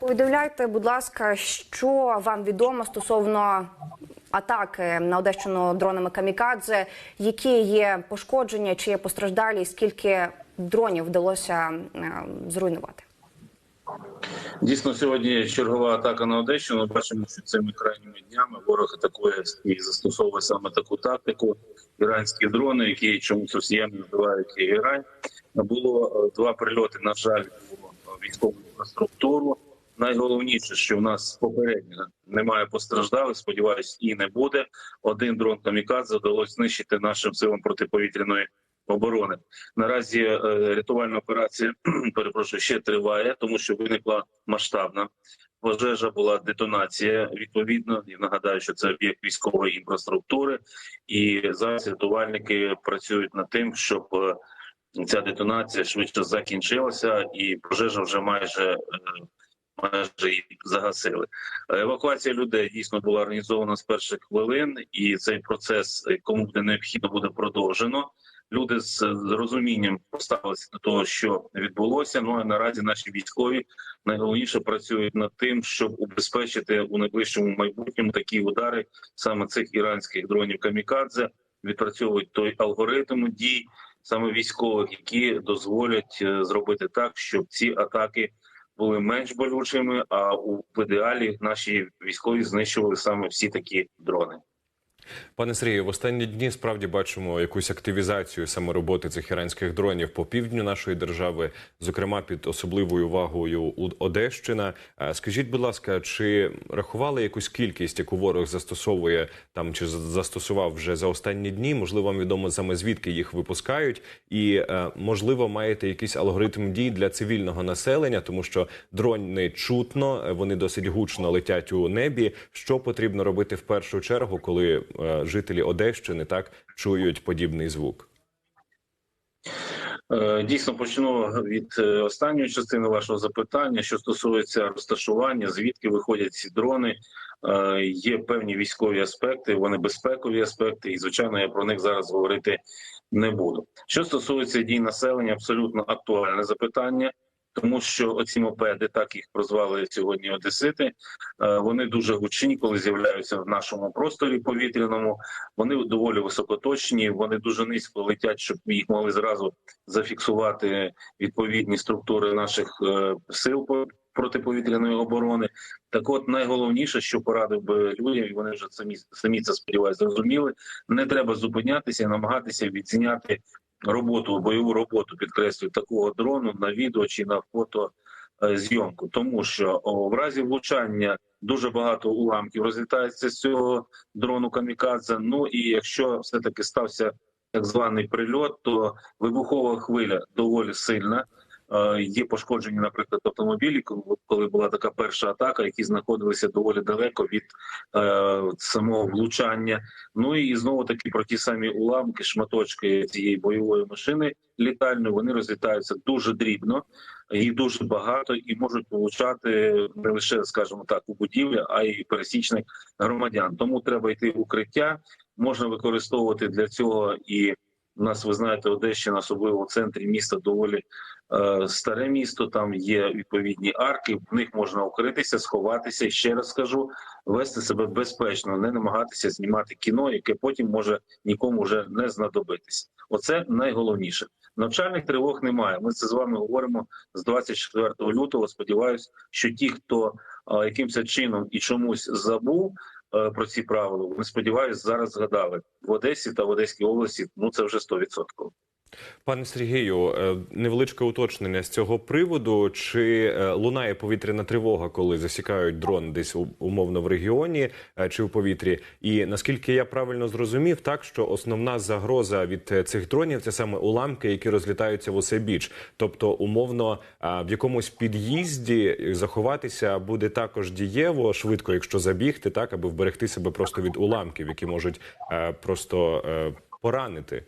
Повідомляйте, будь ласка, що вам відомо стосовно атаки на Одещину дронами Камікадзе, які є пошкодження, чи є постраждалі, скільки дронів вдалося е, зруйнувати? Дійсно, сьогодні чергова атака на Одещину. Бачимо, що цими крайніми днями ворог атакує і застосовує саме таку тактику. Іранські дрони, які чомусь росіяни називають Ігерань. Було е, два прильоти, на жаль, у військову інфраструктуру. Найголовніше, що в нас попередньо немає постраждалих. Сподіваюсь, і не буде. Один дрон камікадзе вдалося знищити нашим силам протиповітряної оборони. Наразі е, рятувальна операція перепрошую ще триває, тому що виникла масштабна пожежа. Була детонація. Відповідно, і нагадаю, що це об'єкт військової інфраструктури, і зараз рятувальники працюють над тим, щоб е, ця детонація швидше закінчилася, і пожежа вже майже. Е, Майже її загасили. Евакуація людей дійсно була організована з перших хвилин, і цей процес, е, кому буде необхідно, буде продовжено. Люди з з розумінням поставилися до того, що відбулося. Ну а наразі наші військові найголовніше працюють над тим, щоб убезпечити у найближчому майбутньому такі удари саме цих іранських дронів камікадзе. Відпрацьовують той алгоритм дій саме військових, які дозволять е, зробити так, щоб ці атаки були менш болючими. А у ідеалі наші військові знищували саме всі такі дрони. Пане Сергію, в останні дні справді бачимо якусь активізацію саме роботи цих іранських дронів по півдню нашої держави, зокрема під особливою увагою Одещина. Е, Скажіть, будь ласка, чи рахували якусь кількість, яку ворог застосовує там чи за- застосував вже за останні дні? Можливо, вам відомо саме звідки їх випускають, і е, можливо маєте якийсь алгоритм дій для цивільного населення, тому що дрони чутно, е, вони досить гучно летять у небі. Що потрібно робити в першу чергу, коли жителі Одещини так чують подібний звук? Е, Дійсно, почну від е, останньої частини вашого запитання, що стосується розташування, звідки виходять ці дрони. Е, Є певні військові аспекти, вони безпекові аспекти, і звичайно, я про них зараз говорити не буду. Що стосується дій населення, абсолютно актуальне запитання. Тому що оці мопеди, так їх прозвали сьогодні Одесити. е, Вони дуже гучні, коли з'являються в нашому просторі повітряному. Вони доволі високоточні, вони дуже низько летять, щоб їх могли зразу зафіксувати відповідні структури наших е, сил по- протиповітряної оборони. Так, от найголовніше, що порадив би людям, і вони вже самі самі це сподіваюся, зрозуміли. Не треба зупинятися і намагатися відзняти роботу, бойову роботу, підкреслюю, такого дрону на відео чи на фото. е, Зйомку, тому що в разі влучання дуже багато уламків розлітається з цього дрону камікадзе. Ну і якщо все таки стався так званий прильот, то вибухова хвиля доволі сильна. Е, Є пошкоджені, наприклад, автомобілі, коли- була така перша атака, які знаходилися доволі далеко від е, самого влучання. Ну і знову таки про ті самі уламки, шматочки цієї бойової машини літальної, вони розлітаються дуже дрібно, їх дуже багато і можуть влучати не лише, скажімо так, у будівлі, а й пересічних громадян. Тому треба йти в укриття. Можна використовувати для цього і у нас, ви знаєте, Одещина, особливо в центрі міста, доволі е, старе місто. Там є відповідні арки. В них можна укритися, сховатися. Ще раз скажу, вести себе безпечно, не намагатися знімати кіно, яке потім може нікому вже не знадобитись. Оце найголовніше. Навчальних тривог немає. Ми це з вами говоримо з 24 лютого. Сподіваюсь, що ті, хто е, якимось чином і чомусь забув про ці правила, вони сподіваюсь, зараз згадали в Одесі та в Одеській області. Ну це вже 100%. Пане Сергію, е, невеличке уточнення з цього приводу. Чи е, лунає повітряна тривога, коли засікають дрон десь умовно в регіоні е, чи в повітрі? І наскільки я правильно зрозумів, так що основна загроза від цих дронів це саме уламки, які розлітаються в усе біч. Тобто, умовно, в якомусь під'їзді заховатися буде також дієво швидко, якщо забігти, так аби вберегти себе просто від уламків, які можуть просто поранити.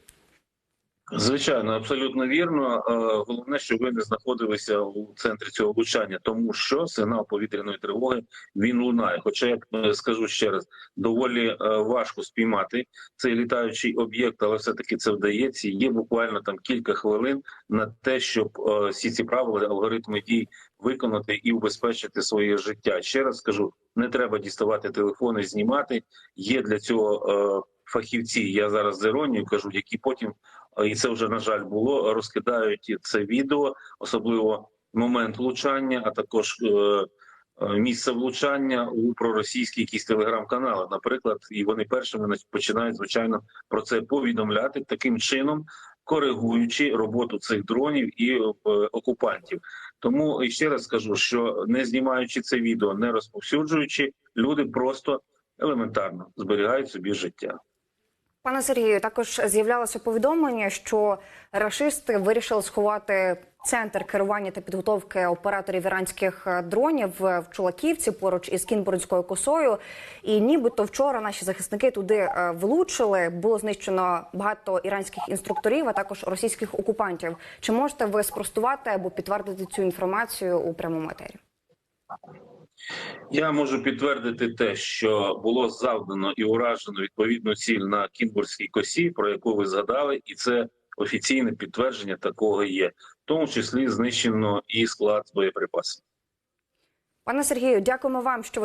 Звичайно, абсолютно вірно. Е, Головне, щоб ви не знаходилися у центрі цього влучання, тому що сигнал повітряної тривоги він лунає. Хоча я е, скажу ще раз, доволі е, важко спіймати цей літаючий об'єкт, але все таки це вдається. Є буквально там кілька хвилин на те, щоб всі ці правила, алгоритми дій виконати і убезпечити своє життя. Ще раз скажу, не треба діставати телефони, знімати. Є для цього фахівці. Я зараз з іронією кажу, які потім і це вже на жаль було. Розкидають це відео, особливо момент влучання, а також е, е, місце влучання у проросійські якісь телеграм-канали, наприклад, і вони першими починають звичайно про це повідомляти таким чином, коригуючи роботу цих дронів і е, окупантів. Тому ще раз скажу, що не знімаючи це відео, не розповсюджуючи, люди просто елементарно зберігають собі життя. Пане Сергію, також з'являлося повідомлення, що рашисти вирішили сховати центр керування та підготовки операторів іранських дронів в Чулаківці поруч із Кінбурнською косою. І нібито вчора наші захисники туди е, влучили. Було знищено багато іранських інструкторів, а також російських окупантів. Чи можете ви спростувати або підтвердити цю інформацію у прямому етері? Я можу підтвердити те, що було завдано і уражено відповідну ціль на Кінбурзькій косі, про яку ви згадали, і це офіційне підтвердження такого є, в тому числі знищено і склад боєприпасів. Пане Сергію, дякуємо вам, що ви